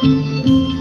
ช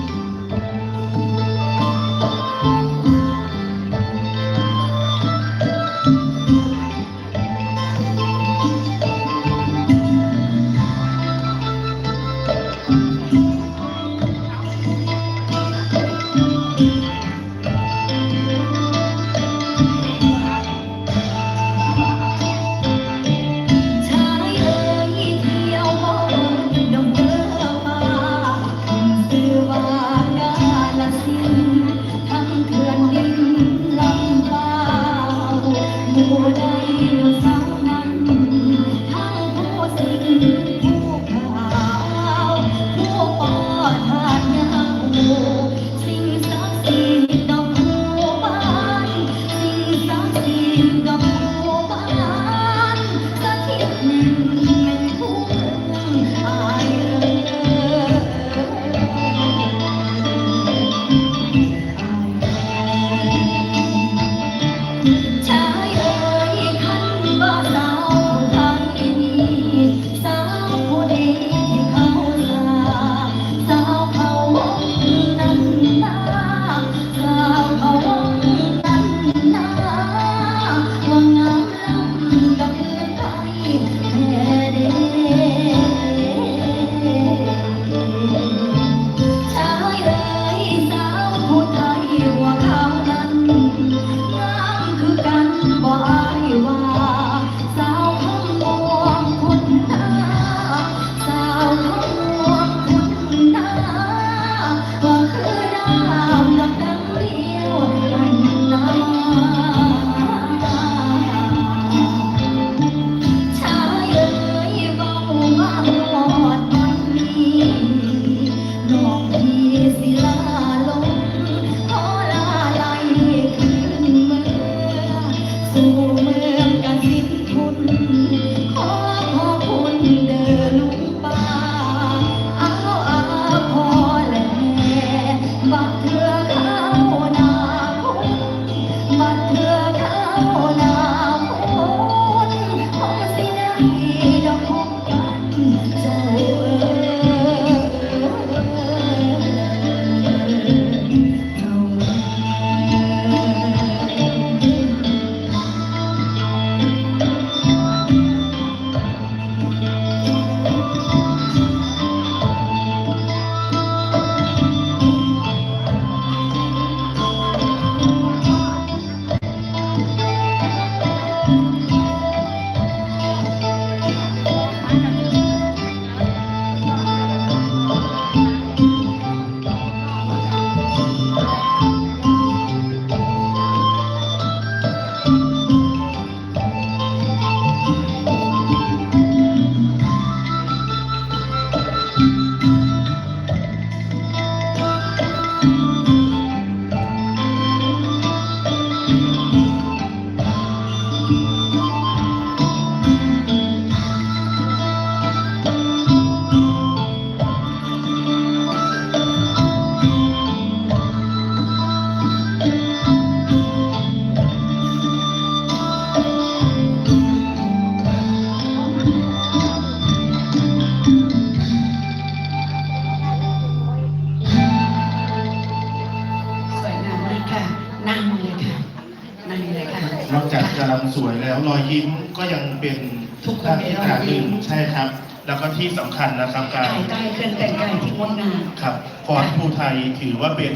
นอกจากจะรำสวยแล้วรอยยิ้มก็ยังเป็นทุกคนมีรอยยิ้มใช่ครับ แล้วก็ที่สำคัญนะครับการภายใต้เครื่องแต่งกายที่งดงามครับฟ้อนภูไทยถือว่าเป็น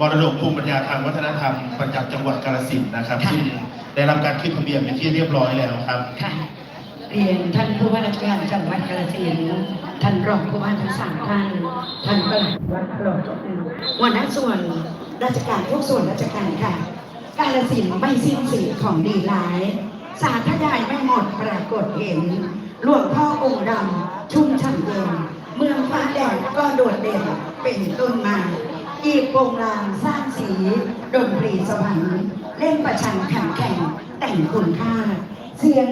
มรดกภูมิปัญญาทางวัฒนธรรมประจำจังหวัดกาฬสินธุ์นะครับค่ะซึ่งได้รับการขึ้นทะเบียนเป็นที่เรียบร้อยแล้วครับค่ะเรียนท่านผู้ว่าราชการจังหวัดกาฬสินธุ์ท่านรองผู้ว่าทั้งสามท่านท่านประหลัดวัดโปรดหัวหน้าส่วนราชการทุกส่วนราชการค่ะ กาลสินไม่สิ้นสีของดีหลาย สาธยายไม่หมดปรากฏเห็นหลวงพ่อองค์ดำชุ่มฉ่ำเย็นเมืองฟ้าแดดก็โดดเด่นเป็นต้นมาอีกวงรงลางสร้างสีดนตรีสวรรค์เล่นประชันขันแข่งแต่งคุณค่า เสียง